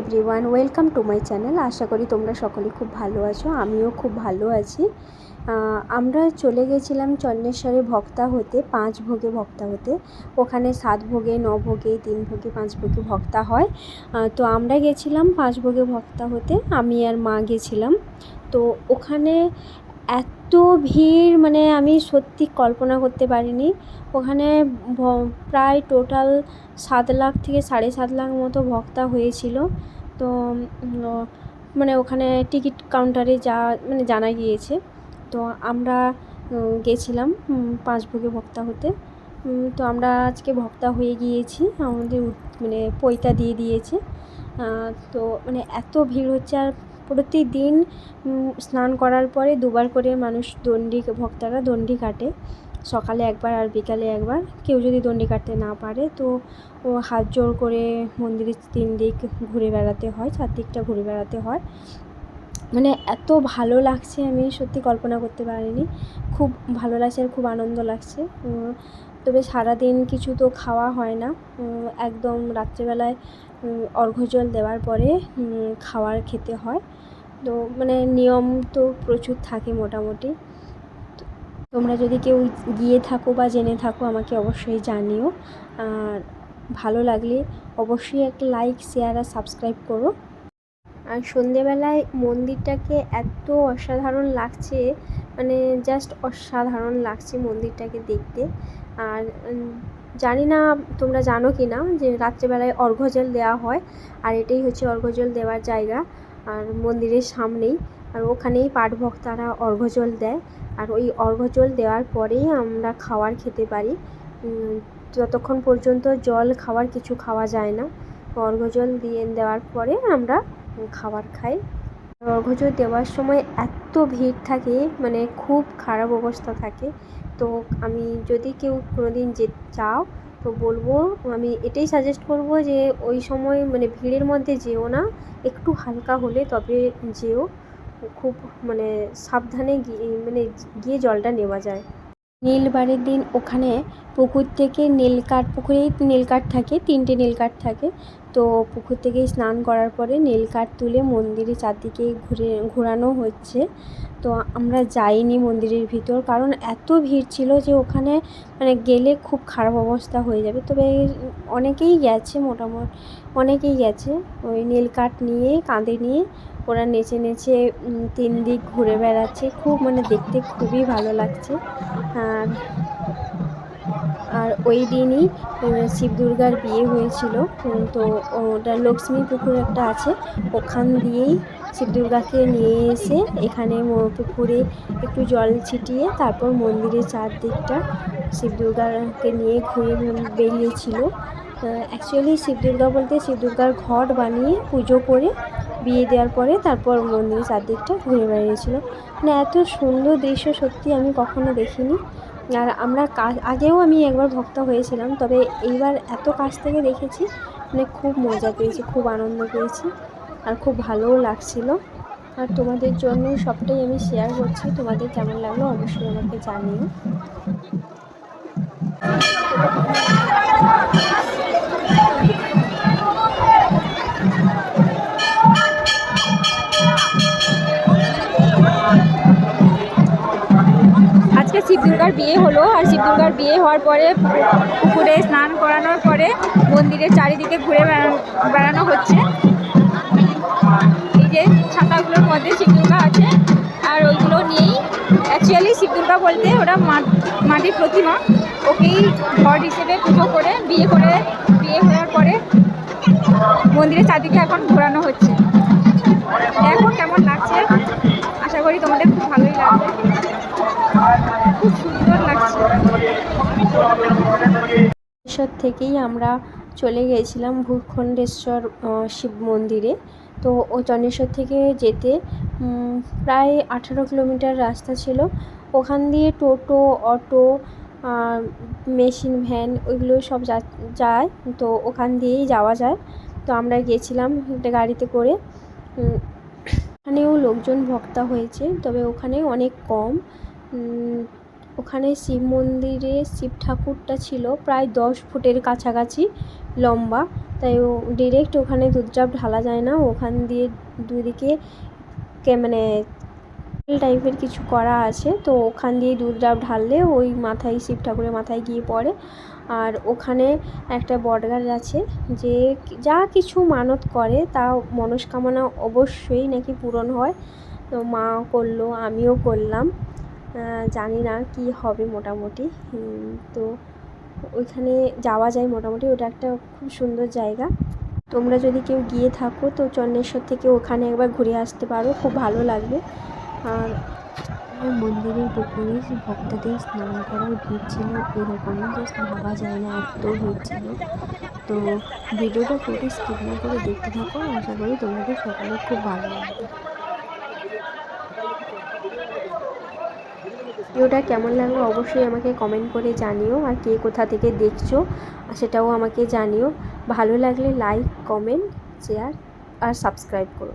Everyone welcome to my channel আশা করি তোমরা সকলে খুব ভালো আছো, আমিও খুব ভালো আছি। আমরা চলে গেছিলাম চন্নেশ্বরে ভক্তা হতে, পাঁচ ভোগে ভক্তা হতে। ওখানে সাত ভোগে, ন ভোগে, তিন ভোগে, পাঁচ ভোগে ভক্তা হয়। তো আমরা গেছিলাম পাঁচ ভোগে ভক্তা হতে, আমি আর মা গেছিলাম। তো ওখানে এত ভিড় মানে আমি সত্যি কল্পনা করতে পারিনি। ওখানে প্রায় টোটাল সাত লাখ থেকে সাড়ে সাত লাখ মতো ভক্তা হয়েছিল। তো মানে ওখানে টিকিট কাউন্টারে যা মানে জানা গিয়েছে। তো আমরা গেছিলাম পাঁচ ভোগে ভক্তা হতে। তো আমরা আজকে ভক্তা হয়ে গিয়েছি। আমাদের মানে পৈতা দিয়ে দিয়েছে। তো মানে এত ভিড় হচ্ছে আর প্রতিদিন স্নান করার পরে দুবার করে মানুষ দণ্ডি ভক্তরা দণ্ডি কাটে। সকালে একবার আর বিকালে একবার। কেউ যদি দণ্ডি কাটতে না পারে, তো ও হাত জোড় করে মন্দিরের তিন দিক ঘুরে বেড়াতে হয় চারদিকটা ঘুরে বেড়াতে হয়। মানে এত ভালো লাগছে আমি সত্যি কল্পনা করতে পারিনি। খুব ভালো লাগছে আর খুব আনন্দ লাগছে। তবে সারাদিন কিছু তো খাওয়া হয় না। একদম রাত্রেবেলায় অর্ঘ্য জল দেওয়ার পরে খাওয়ার খেতে হয়। তো মানে নিয়ম তো প্রচুর থাকে মোটামুটি। তোমরা যদি কেউ গিয়ে থাকো বা জেনে থাকো, আমাকে অবশ্যই জানিও। আর ভালো লাগলে অবশ্যই একটা লাইক, শেয়ার আর সাবস্ক্রাইব করো। আর সন্ধেবেলায় মন্দিরটাকে এত অসাধারণ লাগছে মানে জাস্ট অসাধারণ লাগছে মন্দিরটাকে দেখতে। আর জানি না তোমরা জানো কি না যে রাত্রেবেলায় জল দেওয়া হয় আর এটাই হচ্ছে অর্ঘ্য জল দেওয়ার জায়গা আর মন্দিরের সামনেই আর ওখানেই পাঠ ভক্তারা অর্ঘ্য জল দেয় আর ওই অর্ঘ্য জল দেওয়ার পরেই আমরা খাবার খেতে পারি। যতক্ষণ পর্যন্ত জল খাওয়ার কিছু খাওয়া যায় না অর্ঘ্য জল দিয়ে দেওয়ার পরে আমরা খাবার খাই। অর্ঘ্য দেওয়ার সময় এত ভিড় থাকে মানে খুব খারাপ অবস্থা থাকে তো আমি যদি কেউ কোনোদিন যে, চাও তো বলব, আমি এটাই সাজেস্ট করব যে ওই সময় মানে ভিড়ের মধ্যে যেও না, একটু হালকা হলে তবে যেও, খুব মানে সাবধানে গিয়ে মানে গিয়ে জলটা নেওয়া যায়। নীলবারের দিন ওখানে পুকুর থেকে নীল কাঠ, পুকুরেই নীল কাঠ থাকে, তিনটে নীল কাঠ থাকে। তো পুকুর থেকে স্নান করার পরে নীল কাঠ তুলে মন্দিরে চারদিকে ঘুরে, ঘোরানো হচ্ছে। তো আমরা যাইনি মন্দিরের ভিতর কারণ এত ভিড় ছিল যে ওখানে মানে গেলে খুব খারাপ অবস্থা হয়ে যাবে। তবে অনেকেই গেছে মোটামুটি, অনেকেই গেছে। ওই নীল কাঠ নিয়ে, কাঁধে নিয়ে ওরা নেচে নেচে তিন দিক ঘুরে বেড়াচ্ছে। খুব মানে দেখতে খুবই ভালো লাগছে। আর আর ওই দিনই শিব দুর্গার বিয়ে হয়েছিল। তো ওটা লক্ষ্মী পুকুর একটা আছে। ওখান দিয়েই শিব দুর্গাকে নিয়ে এসে এখানে পুকুরে একটু জল ছিটিয়ে তারপর মন্দিরের চারদিকটা শিব দুর্গাকে নিয়ে ঘুরে বেরিয়েছিল। অ্যাকচুয়ালি শিব দুর্গা বলতে শিব দুর্গার ঘট বানিয়ে পুজো করে বিয়ে দেওয়ার পরে তারপর মন্দিরের চারদিকটা ঘুরে বেরিয়েছিল মানে এত সুন্দর দৃশ্য সত্যি আমি কখনো দেখিনি। আর আমরা আগেও আমি একবার ভক্ত হয়েছিলাম, তবে এইবার এত কাছ থেকে দেখেছি মানে খুব মজা পেয়েছি, খুব আনন্দ পেয়েছি। আর খুব ভালোও লাগছিল। আর তোমাদের জন্য সবটাই আমি শেয়ার করছি। তোমাদের কেমন লাগল অবশ্যই আমাকে জানিও। আজকে শিব দুর্গার বিয়ে হলো। আর শিব দুর্গার বিয়ে হওয়ার পরে পুকুরে স্নান করানোর পরে মন্দিরের চারিদিকে ঘুরে বেড়ানো হচ্ছে। ছাতাগুলোর মধ্যে শিব দুর্গা আছে। আর ওইগুলো নিয়েই অ্যাকচুয়ালি শিব দুর্গা বলতে ওরা মাটির প্রতিমা। ওকেই ঘর হিসেবে পুজো করে, বিয়ে করে, বিয়ে হওয়ার পরে মন্দিরের চারদিকে এখন ঘোরানো হচ্ছে। দেখো কেমন লাগছে। আশা করি তোমাদের খুব ভালোই লাগবে। খুব সুন্দর লাগছে। থেকেই আমরা চলে গিয়েছিলাম ভূখণ্ডেশ্বর শিব মন্দিরে। তো ও চন্দ্রেশ্বর থেকে যেতে প্রায় আঠারো কিলোমিটার রাস্তা ছিল। ওখান দিয়ে টোটো, অটো মেশিন, ভ্যান ওইগুলো সব যায়। তো ওখান দিয়েই যাওয়া যায়। তো আমরা গিয়েছিলাম একটা গাড়িতে করে। ওখানেও লোকজন ভক্তা হয়েছে, তবে ওখানে অনেক কম। ওখানে শিব মন্দিরে শিব ঠাকুরটা ছিল প্রায় দশ ফুটের কাছাকাছি লম্বা। তাই ও ডিরেক্ট ওখানে দুধচাপ ঢালা যায় না। ওখান দিয়ে দুদিকে কে মানে টাইপের কিছু করা আছে। তো ওখান দিয়ে দুধ ডাব ঢাললে ওই মাথায়, শিব ঠাকুরের মাথায় গিয়ে পড়ে। আর ওখানে একটা বটগাছ আছে যে যা কিছু মানত করে, তা মনস্কামনা অবশ্যই নাকি পূরণ হয়। তো মা করল, আমিও করলাম। জানি না কি হবে মোটামুটি। তো ওইখানে যাওয়া যায় মোটামুটি। ওটা একটা খুব সুন্দর জায়গা। তোমরা যদি কেউ গিয়ে থাকো তো চন্নেশ্বর থেকে ওখানে একবার ঘুরে আসতে পারো, খুব ভালো লাগবে। আর মন্দিরের পুকুরে ভক্তদের স্নান করার ভিড় ছিল এরকমই জাস্ট ভাবা যায় না এত ভিড় ছিল তো ভিডিওটা পুরো স্কিপ না করে দেখতে থাকো। আশা করি তোমাদের সকলের খুব ভালো লাগবে। ভিডিওটা কেমন লাগল অবশ্যই আমাকে কমেন্ট করে জানিও আর কে কোথা থেকে দেখছ সেটাও আমাকে জানিও। ভালো লাগলে লাইক কমেন্ট শেয়ার আর সাবস্ক্রাইব করো